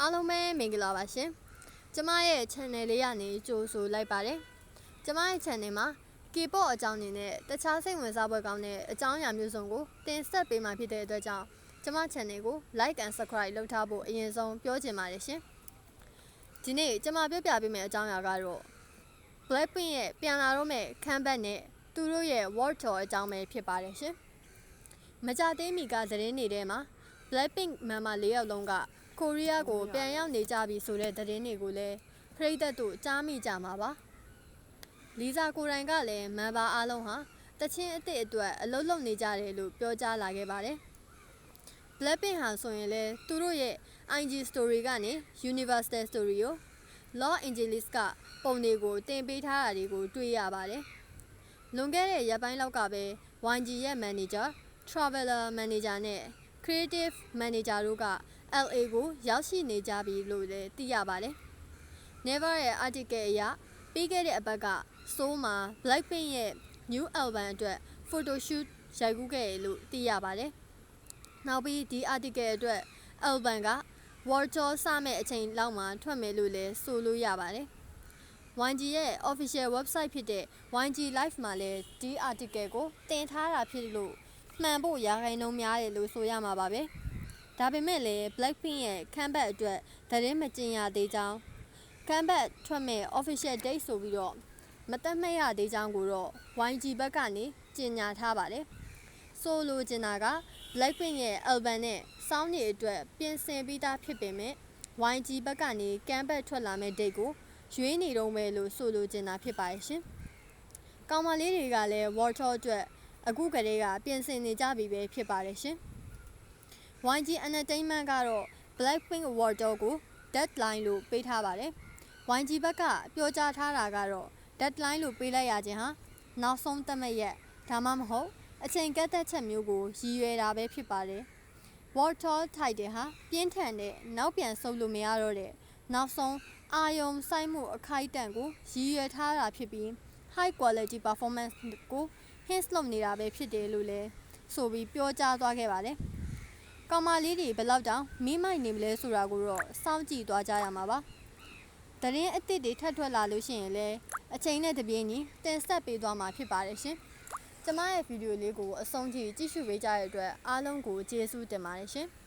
အားလုံးပဲမင်္ဂလာပါရှင်ကျမရဲ့ channel လေးကနေကြိုဆိုလိုက်ပါတယ်ကျမရဲ့ channel မှာ K-pop အကြောင်းအနေနဲ့တခြားစိတ်ဝင်စားဖွယ်ကောင်းတဲ့အကြောင်းအရာမျိုးစုံကိုတင်ဆက်ပေးမှာဖြစ်တဲ့အတွက်ကြောင့်ကျမ channel ကို like and subscribe လုပ်ထားဖို့အရင်ဆုံးပြောချင်ပါတယ်ရှင်ဒီနေ့ကျမပြောပြပေးမယ့်အကြောင်းအရာကတော့ Blackpink ရဲ့ပြန်လာတော့မယ့် comeback နဲ့သူတို့ရဲ့ World Tour အကြောင်းပဲဖြစ်ပါတယ်ရှင်မကြသေးမီကသတင်းတွေထဲမှာ Blackpink မန်မာ၄ယောက်လုံးက ကိုရီးယားကိုပြန်ရောက်နေကြပြီဆိုတဲ့သတင်းတွေကိုလည်းပရိသတ်တို့ကြားမိကြမှာပါလီဇာကိုယ်တိုင်ကလည်းမန်ပါအားလုံးဟာတချင်းအစ်စ်အတွက်အလုပ်လုပ်နေကြတယ်လို့ပြောကြားလာခဲ့ပါတယ် Blackpink ဟာဆိုရင်လည်းသူတို့ရဲ့ IG story ကနေ Universal Studio Los Angeles ကပုံတွေကိုတင်ပေးထားတာတွေကိုတွေ့ရပါတယ်လွန်ခဲ့တဲ့ရက်ပိုင်းလောက်ကပဲ YG ရဲ့ manager traveler manager နဲ့ creative manager တို့က LA ကိုရောက်ရှိနေကြပြီလို့လည်းသိရပါတယ်။ Never ရဲ့ article အရပြီးခဲ့တဲ့အပတ်က Seoul မှာ Blackpink ရဲ့ new album အတွက် photo shoot ရိုက်ကူးခဲ့တယ်လို့သိရပါတယ်။နောက်ပြီးဒီ article အတွက် album က World Tour စမဲ့အချိန်လောက်မှာထွက်မယ်လို့လည်းဆိုလို့ရပါတယ်။ YG ရဲ့ official website ဖြစ်တဲ့ YG Live မှာလည်းဒီ article ကိုတင်ထားတာဖြစ်လို့မှန်ဖို့ရာခိုင်နှုန်းများတယ်လို့ဆိုရမှာပါပဲ။ ဒါပေမဲ့လည်း Blackpink ရဲ့ comeback အတွက်သတင်းမကျင်ရသေးကြောင်း comeback ထွက်မဲ့ official date ဆိုပြီးတော့မသက်မဲ့ရသေးကြောင်းကိုတော့ YG ဘက်ကနေကြေညာထားပါတယ်။ဆိုလိုချင်တာက Blackpink ရဲ့ album နဲ့ sound တွေအတွက်ပြင်ဆင်ပြီးသားဖြစ်ပေမဲ့ YG ဘက်ကနေ comeback ထွက်လာမဲ့ date ကိုရွေးနေတော့မယ်လို့ဆိုလိုချင်တာဖြစ်ပါရဲ့ရှင်။ကောင်မလေးတွေကလည်း World Tour အတွက်အခုကတည်းကပြင်ဆင်နေကြပြီပဲဖြစ်ပါတယ်ရှင်။ YG Entertainment ကတော့ Blackpink World Tour ကို deadline လို့ပေးထားပါတယ်။ YG ဘက်ကပြောကြားထားတာကတော့ deadline လို့ပေးလိုက်ရခြင်းဟာနောက်ဆုံးသတ်မှတ်ရက်ဒါမှမဟုတ်အချိန်ကန့်သက်ချက်မျိုးကိုရည်ရွယ်တာပဲဖြစ်ပါတယ်။ World Tour title ဟာပြင်းထန်တဲ့နောက်ပြန်ဆုပ်လို့မရတော့တဲ့နောက်ဆုံးအာယုံဆိုင်မှုအခိုက်အတန့်ကိုရည်ရွယ်ထားတာဖြစ်ပြီး high quality performance ကို hints လုပ်နေတာပဲဖြစ်တယ်လို့လည်းဆိုပြီးပြောကြားသွားခဲ့ပါတယ်။ ကောင်မလေးတွေဘယ်လောက်တောင်မိမိုက်နေမလဲဆိုတာကိုတော့စောင့်ကြည့်သွားကြရမှာပါ။တရင်အစ်စ်တွေထပ်ထွက်လာလို့ရှိရင်လည်းအချိန်နဲ့တပြေးညီတင်ဆက်ပေးသွားမှာဖြစ်ပါတယ်ရှင်။ကျမရဲ့ဗီဒီယိုလေးကိုအဆုံးထိကြည့်ရှုပေးကြတဲ့အတွက်အားလုံးကိုကျေးဇူးတင်ပါတယ်ရှင်။